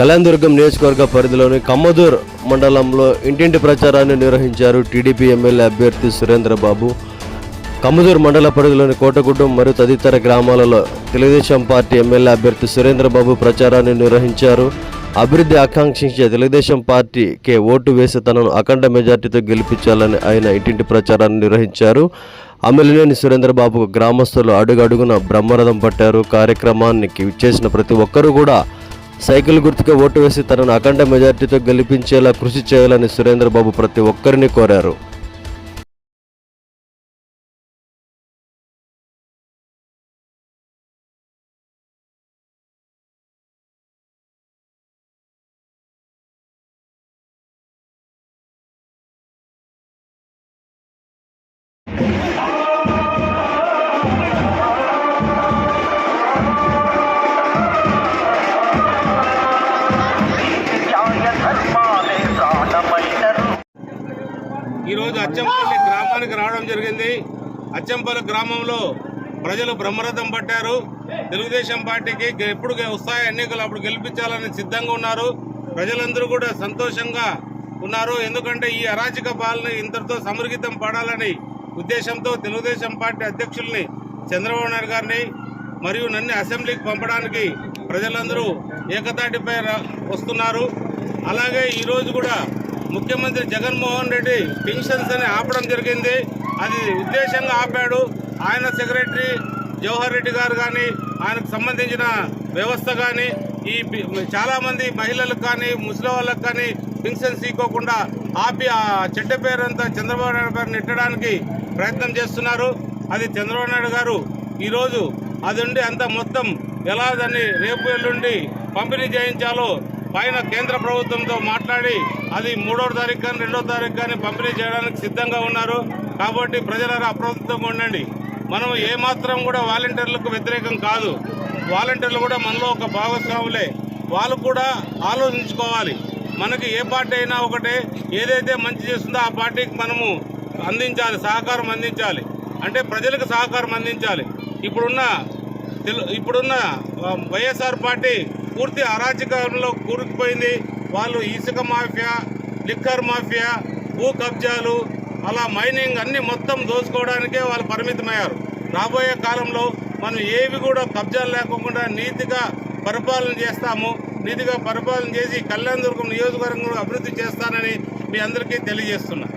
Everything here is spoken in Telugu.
కళ్యాణదుర్గం నియోజకవర్గ పరిధిలోని కమ్మదూర్ మండలంలో ఇంటింటి ప్రచారాన్ని నిర్వహించారు టీడీపీ ఎమ్మెల్యే అభ్యర్థి సురేంద్రబాబు. కమ్మదూర్ మండల పరిధిలోని కోటగుడ్డం మరియు తదితర గ్రామాలలో తెలుగుదేశం పార్టీ ఎమ్మెల్యే అభ్యర్థి సురేంద్రబాబు ప్రచారాన్ని నిర్వహించారు. అభివృద్ధి ఆకాంక్షించే తెలుగుదేశం పార్టీకే ఓటు వేసి తనను అఖండ మెజార్టీతో గెలిపించాలని ఆయన ఇంటింటి ప్రచారాన్ని నిర్వహించారు. అమ్మెల్యేని సురేంద్రబాబు గ్రామస్తులు అడుగడుగున బ్రహ్మరథం పట్టారు. కార్యక్రమానికి చేసిన ప్రతి ఒక్కరూ కూడా సైకిల్ గుర్తుగా ఓటు వేసి తనను అఖండ మెజార్టీతో గెలిపించేలా కృషి చేయాలని సురేంద్రబాబు ప్రతి ఒక్కరిని కోరారు. ఈరోజు అచ్చంపల్లి గ్రామానికి రావడం జరిగింది. అచ్చంపల్లి గ్రామంలో ప్రజలు బ్రహ్మరథం పట్టారు. తెలుగుదేశం పార్టీకి ఎప్పుడు వస్తాయి ఎన్నికలు అప్పుడు గెలిపించాలని సిద్ధంగా ఉన్నారు. ప్రజలందరూ కూడా సంతోషంగా ఉన్నారు. ఎందుకంటే ఈ అరాచక పాలన ఇంతటితో సమర్గితం పడాలని ఉద్దేశంతో తెలుగుదేశం పార్టీ అధ్యక్షుల్ని చంద్రబాబు నాయుడు గారిని మరియు నన్ను అసెంబ్లీకి పంపడానికి ప్రజలందరూ ఏకతాటిపై రా- వస్తున్నారు. అలాగే ఈరోజు కూడా ముఖ్యమంత్రి జగన్మోహన్ రెడ్డి పెన్షన్స్ అని ఆపడం జరిగింది. అది ఉద్దేశంగా ఆపాడు. ఆయన సెక్రటరీ జవహర్ రెడ్డి గారు కానీ ఆయనకు సంబంధించిన వ్యవస్థ కానీ ఈ చాలామంది మహిళలకు కానీ ముసలి వాళ్ళకు కానీ పెన్షన్స్ ఇవ్వకుండా ఆపి ఆ చెడ్డ పేరంతా చంద్రబాబు నాయుడు గారు నెట్టడానికి ప్రయత్నం చేస్తున్నారు. అది చంద్రబాబు నాయుడు గారు ఈరోజు అది ఉండి అంత మొత్తం ఎలా దాన్ని రేపు ఎల్లుండి పంపిణీ చేయించాలో పైన కేంద్ర ప్రభుత్వంతో మాట్లాడి అది మూడో తారీఖు కానీ రెండో తారీఖు కానీ పంపిణీ చేయడానికి సిద్ధంగా ఉన్నారు. కాబట్టి ప్రజలను అప్రమత్తంగా ఉండండి. మనం ఏమాత్రం కూడా వాలంటీర్లకు వ్యతిరేకం కాదు. వాలంటీర్లు కూడా మనలో ఒక భాగస్వాములే. వాళ్ళు కూడా ఆలోచించుకోవాలి. మనకి ఏ పార్టీ అయినా ఒకటే ఏదైతే మంచి చేస్తుందో ఆ పార్టీకి మనము అందించాలి సహకారం అందించాలి. అంటే ప్రజలకు సహకారం అందించాలి. ఇప్పుడున్న ఇప్పుడున్న వైఎస్ఆర్ పార్టీ పూర్తి అరాచకంలో కూరుకుపోయింది. వాళ్ళు ఇసుక మాఫియా లిక్కర్ మాఫియా భూ కబ్జాలు అలా మైనింగ్ అన్ని మొత్తం దోచుకోవడానికే వాళ్ళు పరిమితమయ్యారు. రాబోయే కాలంలో మనం ఏవి కూడా కబ్జాలు లేకుండా నీతిగా పరిపాలన చేస్తాము. నీతిగా పరిపాలన చేసి కళ్యాణదుర్గం నియోజకవర్గం అభివృద్ధి చేస్తానని మీ అందరికీ తెలియజేస్తున్నా.